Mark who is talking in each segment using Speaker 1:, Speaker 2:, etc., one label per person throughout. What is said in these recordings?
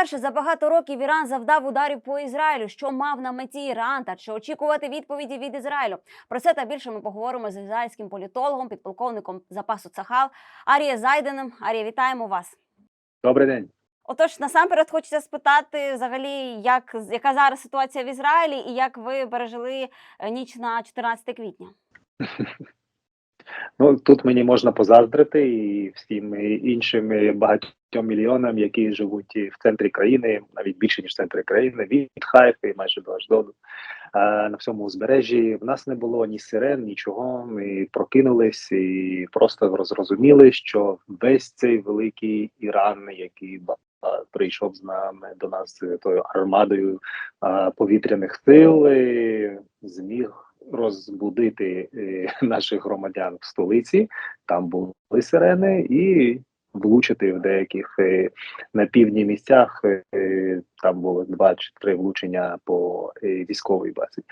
Speaker 1: Вперше за багато років Іран завдав ударів по Ізраїлю. Що мав на меті Іран та чи очікувати відповіді від Ізраїлю? Про це та більше ми поговоримо з ізраїльським політологом, підполковником запасу Цахал Арія Зайденом. Арія, вітаємо вас.
Speaker 2: Добрий день.
Speaker 1: Отож, насамперед хочеться спитати, взагалі, як яка зараз ситуація в Ізраїлі, і як ви пережили е, ніч на 14 квітня?
Speaker 2: Ну тут мені можна позаздрити і всім іншим багатьом мільйонам, які живуть в центрі країни, навіть більше ніж в центрі країни, від Хайфи майже до Аждоду. А, на всьому узбережжі в нас не було ні сирен, нічого. Ми прокинулись і просто зрозуміли, що весь цей великий Іран, який прийшов з нами до нас тою армадою повітряних сил, зміг розбудити е, наших громадян в столиці. Там були сирени, і влучити в деяких е, на півдні місцях. Е, там було два чи три влучення по військовій базі.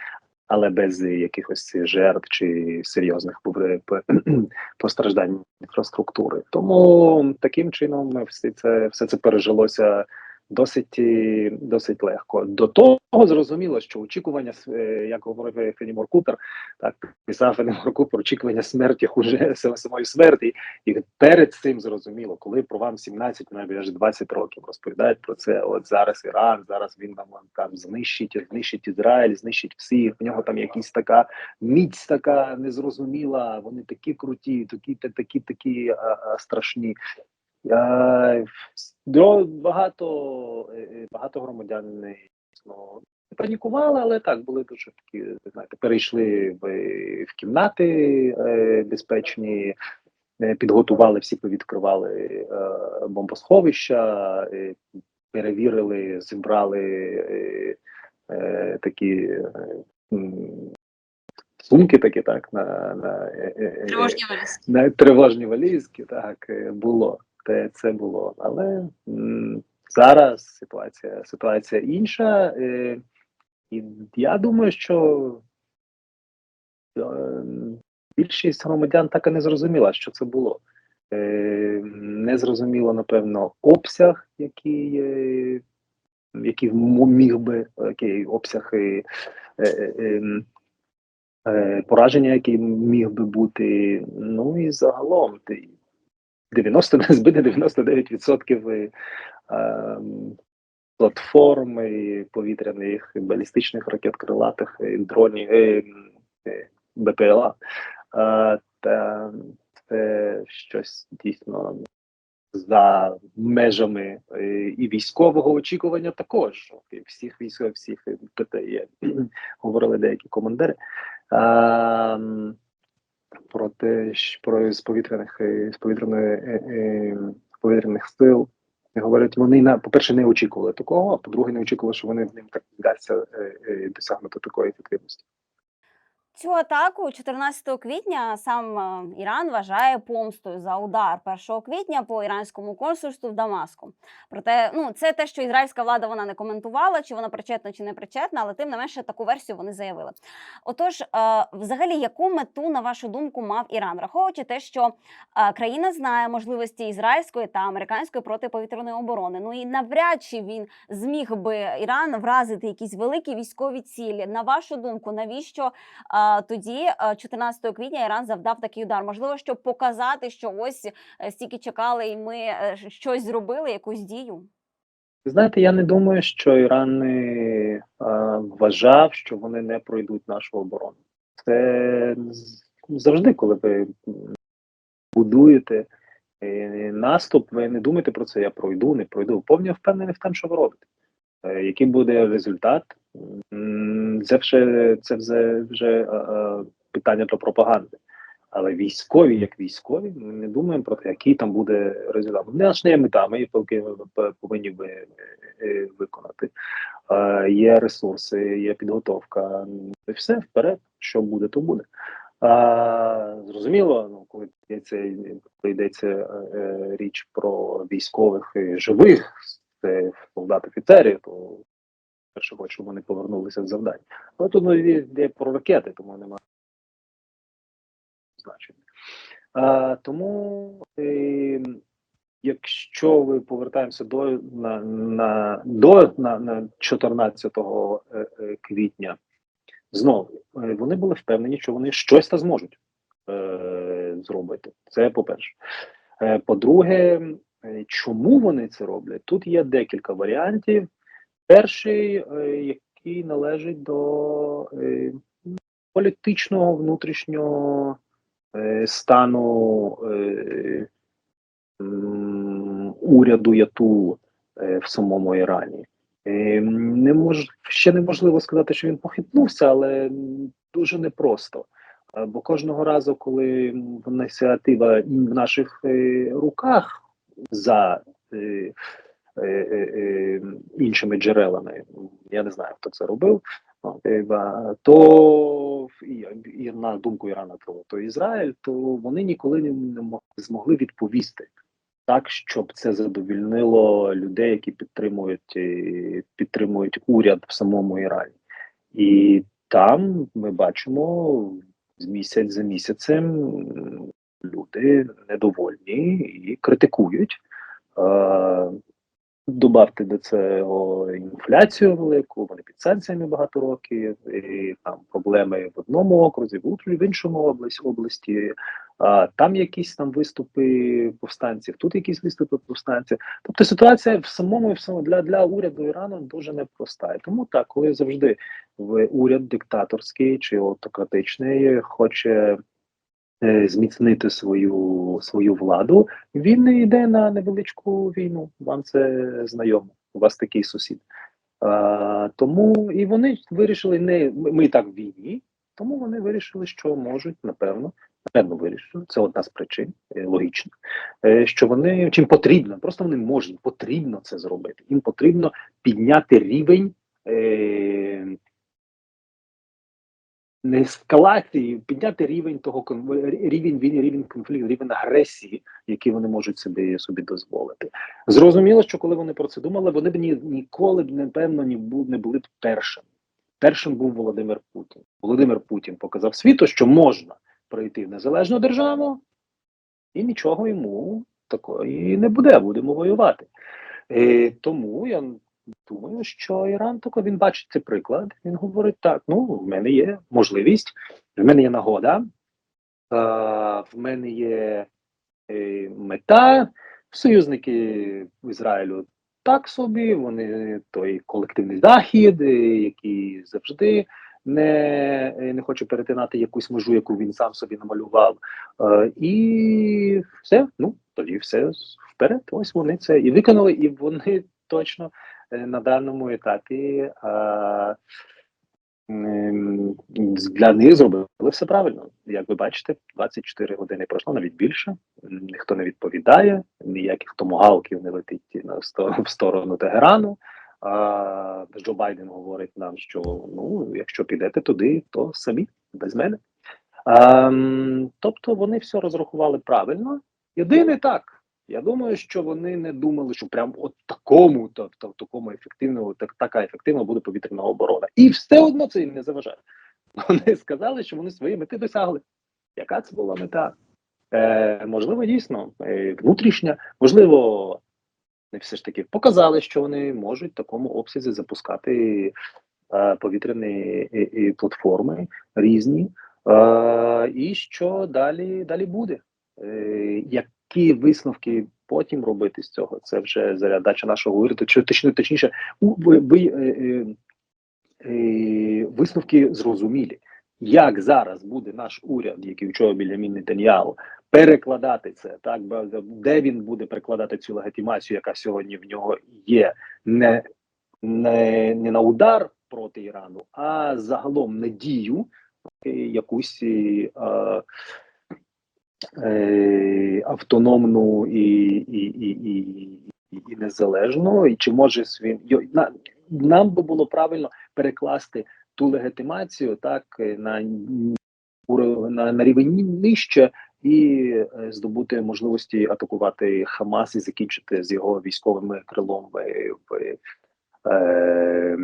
Speaker 2: Але без якихось жертв чи серйозних постраждань інфраструктури. Тому таким чином все це все це пережилося досить досить легко. До того зрозуміло, що очікування, е, як говорив Фенімор Купер, так писав Фенімор Купер, очікування смерті хуже самої смерті, і перед цим зрозуміло, коли про вам 17, навіть аж 20 років розповідають про це. От зараз Іран, зараз він нам там знищить, знищить Ізраїль, знищить всіх. В нього там якісь така міць, така незрозуміла. Вони такі круті, такі такі, такі а, а, страшні. Багато багато громадян ну, не панікували, але так були дуже такі. знаєте, перейшли в, в кімнати е, безпечні, е, підготували всі, повідкривали е, бомбосховища, е, перевірили, зібрали е, е, такі. Е, Сумки такі так на на
Speaker 1: тривожні валізки.
Speaker 2: На тривожні валізки, так було те це було. Але м, зараз ситуація ситуація інша, е, і я думаю, що е, більшість громадян так і не зрозуміла, що це було. Е, Не зрозуміло, напевно, обсяг, який е, який міг би який обсяг е, е, е, е, пораження, який міг би бути. Ну і загалом 90 збити 99% е, платформ і повітряних балістичних ракет крилатих і дронів і, БПЛА. Е, та це щось дійсно за межами і військового очікування також. Всіх військових, всіх ПТЄ говорили деякі командири. Про те, що про з повітряних з повітряної е, е, повітряних сил говорять, вони на по-перше, не очікували такого, а по-друге, не очікували, що вони в ним так вдасться е, досягнути такої ефективності.
Speaker 1: Цю атаку 14 квітня сам е, Іран вважає помстою за удар 1 квітня по іранському консульству в Дамаску. Проте, ну це те, що ізраїльська влада вона не коментувала, чи вона причетна чи не причетна, але тим не менше таку версію вони заявили. Отож, е, взагалі, яку мету на вашу думку мав Іран, враховуючи те, що е, країна знає можливості ізраїльської та американської протиповітряної оборони. Ну і навряд чи він зміг би Іран вразити якісь великі військові цілі. На вашу думку, навіщо? Тоді, 14 квітня, Іран завдав такий удар. Можливо, щоб показати, що ось е, стільки чекали, і ми е, щось зробили, якусь дію.
Speaker 2: Знаєте, я не думаю, що Іран не вважав, що вони не пройдуть нашу оборону. Це завжди, коли ви будуєте е, наступ, ви не думаєте про це. Я пройду, не пройду. Повні впевнений в тому, що ви робите. Який буде результат? Це вже це вже, вже питання до пропаганди. Але військові, як військові, ми не думаємо про те, який там буде результат. У нас не є мета, ми її повинні ви, е, виконати. Є ресурси, є підготовка. І все вперед, що буде, то буде. А, Зрозуміло, ну коли йдеться коли йдеться е, річ про військових живих це солдат офіцерів, то перше хочу, вони повернулися з завдань. Але тут ну, йде про ракети, тому немає значення. Тому е, якщо ви повертаємося до на, на до на, на 14 е, е, квітня, знову вони були впевнені, що вони щось та зможуть е, зробити. Це по-перше. По-друге, чому вони це роблять? Тут є декілька варіантів. Перший, е, який належить до е, політичного внутрішнього е, стану уряду ЯТУ в самому Ірані. Не мож, ще неможливо сказати, що він похитнувся, але дуже непросто. Бо кожного разу, коли ініціатива в наших руках за іншими джерелами, я не знаю, хто це робив, е, то і, на думку Ірана, то, то Ізраїль, то вони ніколи не, змогли відповісти так, щоб це задовільнило людей, які підтримують е, підтримують уряд в самому Ірані. І там ми бачимо з місяць за місяцем люди недовольні і критикують. Добавте до цього інфляцію велику, вони під санкціями багато років, і там проблеми в одному окрузі, в в іншому області, області а, там якісь там виступи повстанців, тут якісь виступи повстанців. Тобто ситуація в самому в самому для, для уряду Ірану дуже непроста. І тому так, коли завжди в уряд диктаторський чи автократичний хоче зміцнити свою свою владу, він йде на невеличку війну. Вам це знайомо. У вас такий сусід. А, тому і вони вирішили не ми, так в війні, тому вони вирішили, що можуть, напевно, напевно, вирішили. Це одна з причин, е, логічно, е, що вони чим потрібно, просто вони можуть, потрібно це зробити. Їм потрібно підняти рівень. Е, не ескалації, підняти рівень того рівень війни, рівень конфлікту, рівень агресії, який вони можуть собі собі дозволити. Зрозуміло, що коли вони про це думали, вони б ні, ніколи б напевно ні не були б першим. Першим був Володимир Путін. Володимир Путін показав світу, що можна прийти в незалежну державу, і нічого йому такої не буде. Будемо воювати. Е, тому я думаю, що Іран тако він бачить цей приклад. Він говорить: так, ну в мене є можливість, в мене є нагода, в мене є е, мета. Союзники Ізраїлю так собі, вони той колективний захід, е, який завжди не, е, не хоче перетинати якусь межу, яку він сам собі намалював. І все, ну тоді все вперед. Ось вони це і виконали, і вони точно на даному етапі а, для них зробили все правильно. Як ви бачите, 24 години пройшло, навіть більше. Ніхто не відповідає, ніяких томогалків не летить на в сторону Тегерану. А, Джо Байден говорить нам, що ну, якщо підете туди, то самі без мене. А, тобто вони все розрахували правильно. Єдине так. Я думаю, що вони не думали, що прям от такому, то, то, такому ефективному, так, така ефективна буде повітряна оборона. І все одно це їм не заважає. Вони сказали, що вони свої мети досягли. Яка це була мета? Е, можливо, дійсно, е, внутрішня, можливо, не все ж таки показали, що вони можуть в такому обсязі запускати е, повітряні е, е, платформи різні. Е, і що далі, далі буде? Е, які висновки потім робити з цього? Це вже задача нашого уряду, чи точніше, точніше, е, е, е, висновки зрозумілі. Як зараз буде наш уряд, який вчора біля Нетаньяху, перекладати це, так де він буде перекладати цю легітимацію, яка сьогодні в нього є, не, не, не на удар проти Ірану, а загалом на дію е, якусь автономну і, і, і, і, і незалежну, і чи може на, нам би було правильно перекласти ту легітимацію так е, на, на, на рівень нижче і е, здобути можливості атакувати Хамас і закінчити з його військовим крилом в, в, е,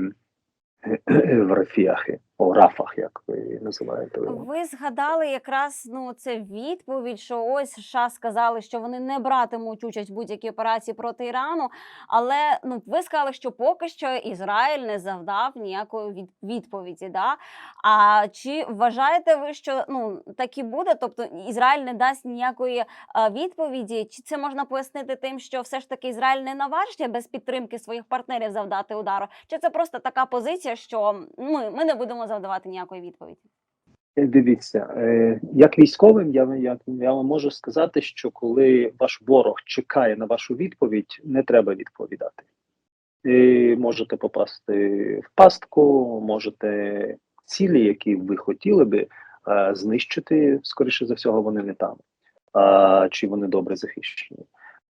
Speaker 2: в Рафіахи. О рафах, як ви називаєте.
Speaker 1: Ви згадали якраз ну це відповідь, що ось США сказали, що вони не братимуть участь в будь-якій операції проти Ірану. Але ну ви сказали, що поки що Ізраїль не завдав ніякої від, відповіді. Да? А чи вважаєте ви, що ну так і буде? Тобто Ізраїль не дасть ніякої е, відповіді? Чи це можна пояснити тим, що все ж таки Ізраїль не наважиться без підтримки своїх партнерів завдати удару? Чи це просто така позиція, що ми, ми не будемо завдавати ніякої відповіді?
Speaker 2: Е, Дивіться, е, як військовим, я, я, я вам можу сказати, що коли ваш ворог чекає на вашу відповідь, не треба відповідати. І можете попасти в пастку, можете цілі, які ви хотіли би е, знищити, скоріше за всього, вони не там, а, чи вони добре захищені.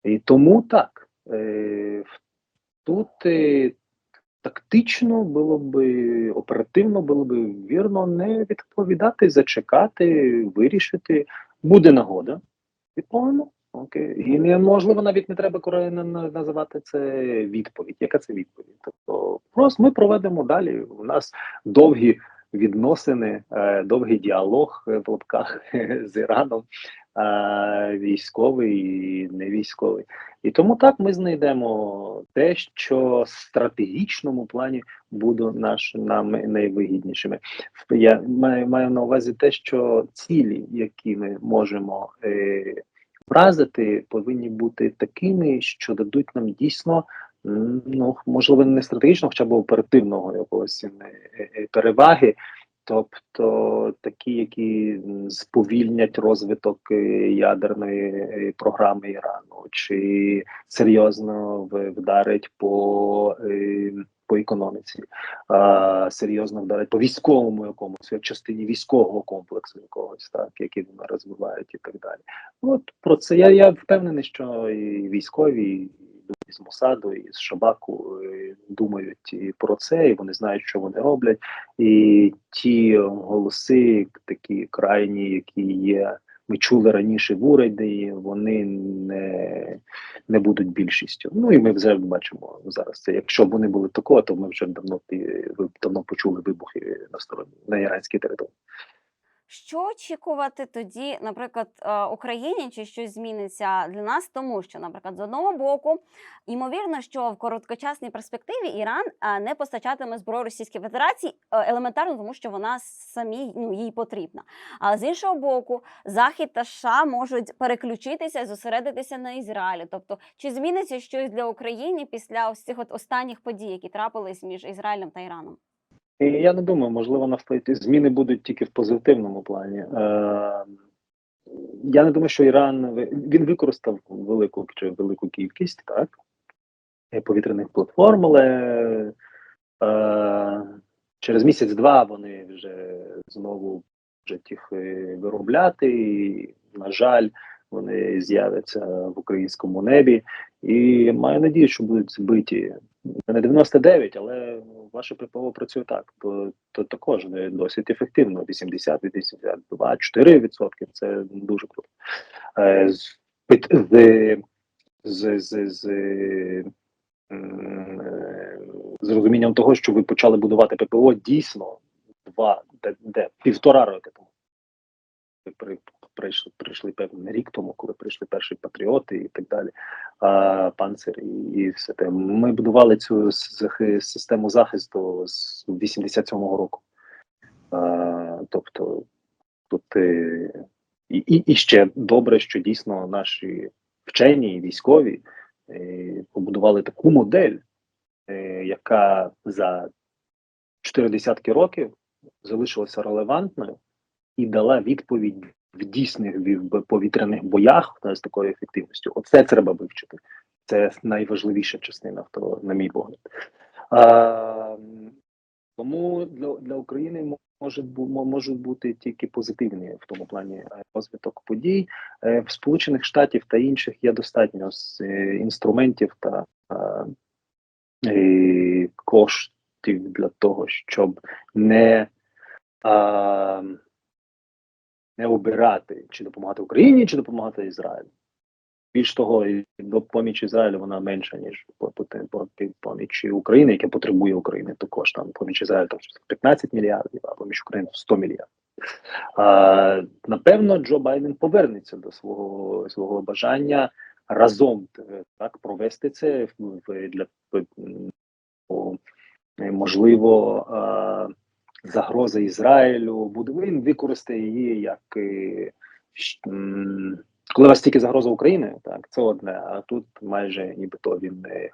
Speaker 2: І тому так, тут тактично було би оперативно було би вірно не відповідати, зачекати, вирішити. Буде нагода. Відповімо. Окей. І неможливо навіть не треба називати це відповідь. Яка це відповідь? Тобто, просто ми проведемо далі. У нас довгі відносини, е, довгий діалог е, в лапках з Іраном, е, військовий і не військовий. І тому так ми знайдемо те, що в стратегічному плані буде наш нам найвигіднішими. Я маю, маю на увазі те, що цілі, які ми можемо вразити, повинні бути такими, що дадуть нам дійсно. Ну, можливо, не стратегічного, хоча б оперативного якогось е, е, переваги, тобто такі, які сповільнять розвиток е, ядерної е, програми Ірану, чи серйозно вдарить по, е, по економіці, серйозно вдарить по військовому якомусь частині військового комплексу якогось, так який вони розвивають, і так далі. От про це я, я впевнений, що і військові, і люди з Мосаду, і з Шабаку е, думають і про це, і вони знають, що вони роблять. І ті голоси, такі крайні, які є. Ми чули раніше в уряді, вони не, не будуть більшістю. Ну і ми вже бачимо зараз це. Якщо б вони були такого, то ми вже давно давно почули вибухи на стороні на іранській території.
Speaker 1: Що очікувати тоді, наприклад, е, Україні чи щось зміниться для нас, тому що, наприклад, з одного боку, ймовірно, що в короткочасній перспективі Іран е, не постачатиме зброю Російській Федерації е, елементарно, тому що вона самій ну їй потрібна. А з іншого боку, Захід та США можуть переключитися і зосередитися на Ізраїлі. Тобто, чи зміниться щось для України після ось цих от останніх подій, які трапились між Ізраїлем та Іраном?
Speaker 2: І я не думаю, можливо, навпаки, зміни будуть тільки в позитивному плані. Е, я не думаю, що Іран він використав велику велику кількість так е, повітряних платформ, але е, через місяць-два вони вже знову можуть їх е, виробляти. І, на жаль, вони з'являться в українському небі. І маю надію, що будуть збиті не 99, але ваше ППО працює так, то, то також досить ефективно. 80 82 4 відсотки це дуже круто. Е, з, з, з, з, е, з розумінням того, що ви почали будувати ППО дійсно два, де, де півтора роки тому. Прийшли, прийшли певний рік тому, коли прийшли перші патріоти і так далі, а, панцир і, і все те. Ми будували цю систему захисту з 87-го року. А, тобто, тут е, і, і, і ще добре, що дійсно наші вчені і військові е, побудували таку модель, е, яка за чотири десятки років залишилася релевантною і дала відповідь в дійсних ві- повітряних боях з такою ефективністю. Оце треба вивчити. Це найважливіша частина, на мій погляд. А, тому для, для України може можуть бути тільки позитивні в тому плані е, розвиток подій. Е, В Сполучених Штатів та інших є достатньо з е, інструментів та е, коштів для того, щоб не а, не обирати, чи допомагати Україні, чи допомагати Ізраїлю. Більш того, і поміч Ізраїлю вона менша, ніж по- по- по- поміч України, яке потребує України також. Там поміч Ізраїлю там 15 мільярдів, а поміч України 100 мільярдів. А, напевно, Джо Байден повернеться до свого свого бажання разом так провести це для можливо загроза Ізраїлю буде. Він використає її як коли у вас тільки загроза України, так це одне. А тут майже нібито він не, е,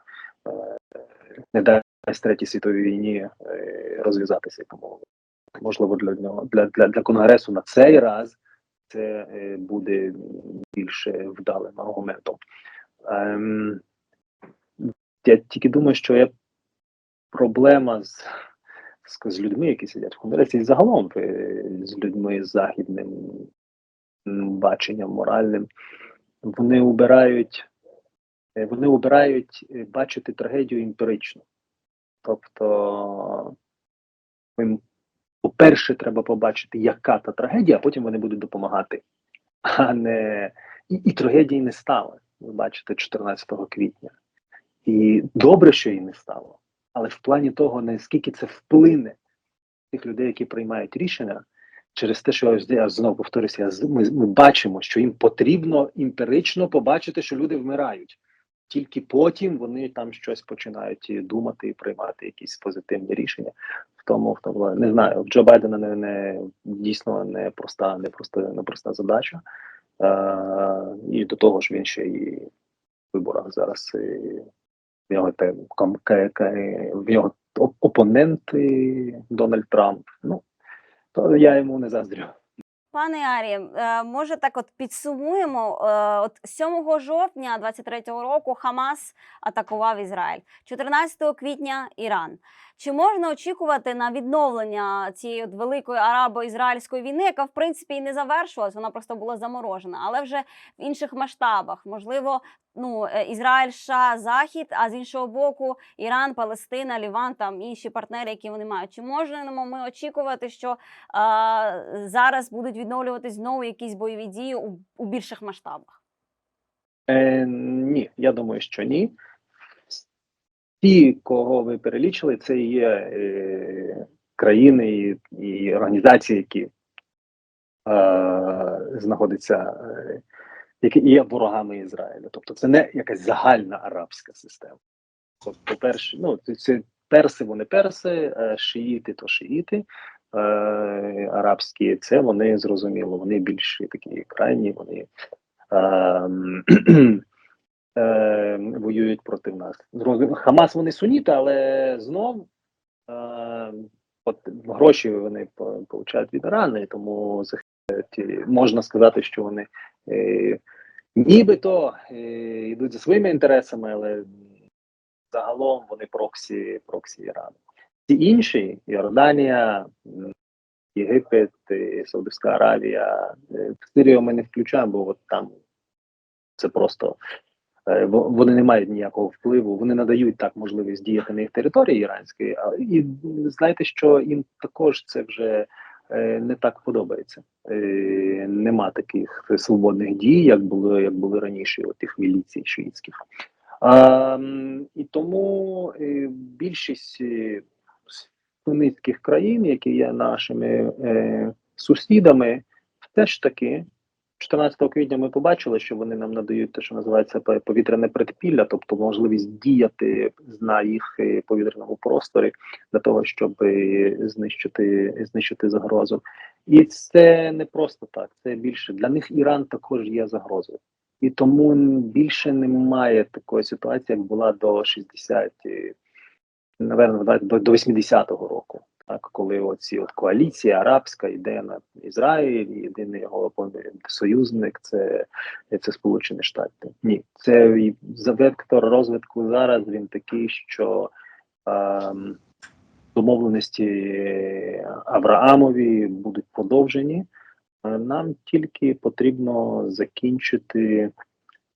Speaker 2: не дасть третій світовій війні е, розв'язатися. Тому можливо для нього для, для, для конгресу на цей раз це е, буде більше вдалим аргументом. Ем, я тільки думаю, що є проблема з, з, з людьми, які сидять в конгресі, і загалом з людьми з західним баченням моральним. Вони обирають, е, вони обирають е, бачити трагедію емпірично. Тобто, їм, по-перше, треба побачити, яка та трагедія, а потім вони будуть допомагати. А не і, і трагедії не стало. Ви бачите, 14 квітня. І добре, що її не стало. Але в плані того, наскільки це вплине тих людей, які приймають рішення, через те, що я, знову повторюся, ми, ми бачимо, що їм потрібно емпірично побачити, що люди вмирають. Тільки потім вони там щось починають думати і приймати якісь позитивні рішення. В тому, в тому не знаю, Джо Байдена не, не дійсно не проста, не проста, не проста задача. Е, і до того ж він ще і в виборах зараз. В нього в нього оп- опонент Дональд Трамп. Ну то я йому не заздрю.
Speaker 1: Пане Арі, е, може так от підсумуємо. Е, От 7 жовтня 23-го року Хамас атакував Ізраїль, 14 квітня Іран. Чи можна очікувати на відновлення цієї от великої арабо-ізраїльської війни, яка в принципі і не завершилась, вона просто була заморожена, але вже в інших масштабах? Можливо, ну е, Ізраїль, США, Захід, а з іншого боку, Іран, Палестина, Ліван, там інші партнери, які вони мають. Чи можемо ми очікувати, що а, зараз будуть відновлюватись знову якісь бойові дії у, у більших масштабах.
Speaker 2: Е, ні, я думаю, що ні. Ті, кого ви перелічили, це є е, країни і, і організації, які е, знаходяться, е, які є ворогами Ізраїля. Тобто це не якась загальна арабська система. Тобто, по-перше, ну, це, це перси, вони перси, е, шиїти то шиїти. Е, арабські це вони зрозуміло, вони більш такі крайні, вони ем, е, воюють проти нас. Зрозуміло, Хамас вони суніти, але знов е, от гроші вони по- получають від Ірану, і тому можна сказати, що вони е, нібито е, йдуть за своїми інтересами, але загалом вони проксі, проксі Ірану. Ті інші Йорданія, Єгипет, е, Саудовська Аравія, е, в Сирію ми не включаємо, бо от там це просто вони не мають ніякого впливу. Вони надають так можливість діяти на їх території іранської, і знаєте, що їм також це вже е, не так подобається. Е, Нема таких свободних дій, як були, як були раніше, от тих міліцій шиїтських. А, і тому е, більшість е, країн, які є нашими е, сусідами, все ж таки 14 квітня ми побачили, що вони нам надають те, що називається повітряне предпілля, тобто можливість діяти на їх е, повітряному просторі для того, щоб е, знищити, знищити загрозу. І це не просто так. Це більше для них Іран також є загрозою. І тому більше немає такої ситуації, як була до 60, е, напевно, до, до 80-го року. Так, коли оці от коаліція арабська йде на Ізраїль, єдиний його союзник це, це Сполучені Штати. Ні, це за вектор розвитку зараз він такий, що ем, домовленості Авраамові будуть подовжені. Е, Нам тільки потрібно закінчити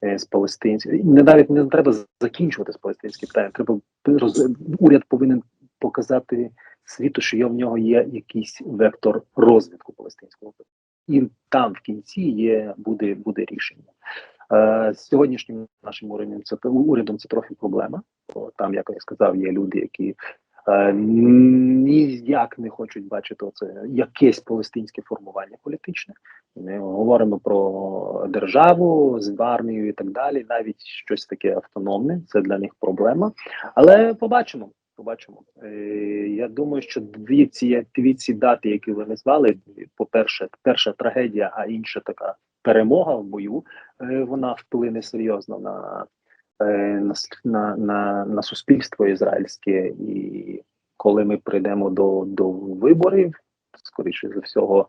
Speaker 2: з палестинським. Не навіть не треба закінчувати з палестинським питанням. Треба роз- уряд повинен показати світу, що є в нього є якийсь вектор розвитку палестинського питання. І там в кінці є буде, буде рішення. Е, з сьогоднішнім нашим урядом це урядом це трохи проблема. Бо там, як я сказав, є люди, які е, ніяк не хочуть бачити це якесь палестинське формування політичне. Ми говоримо про державу з армією і так далі. Навіть щось таке автономне. Це для них проблема. Але побачимо. Побачимо. Е, я думаю, що дві ці дві ці дати, які ви назвали, по-перше, перша трагедія, а інша така перемога в бою. е, Вона вплине серйозно на, е, на, на, на, на суспільство ізраїльське. І коли ми прийдемо до, до виборів, скоріше за всього,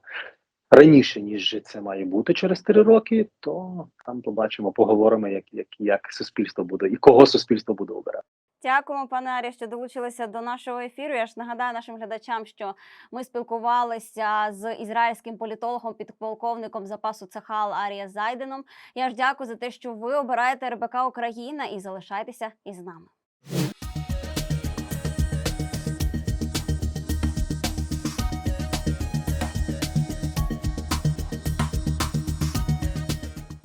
Speaker 2: раніше ніж це має бути через три роки, то там побачимо, поговоримо, як, як, як суспільство буде і кого суспільство буде обирати.
Speaker 1: Дякуємо, пане Арі, що долучилися до нашого ефіру. Я ж нагадаю нашим глядачам, що ми спілкувалися з ізраїльським політологом, підполковником запасу Цехал Арія Зайденом. Я ж дякую за те, що ви обираєте РБК Україна і залишайтеся із нами.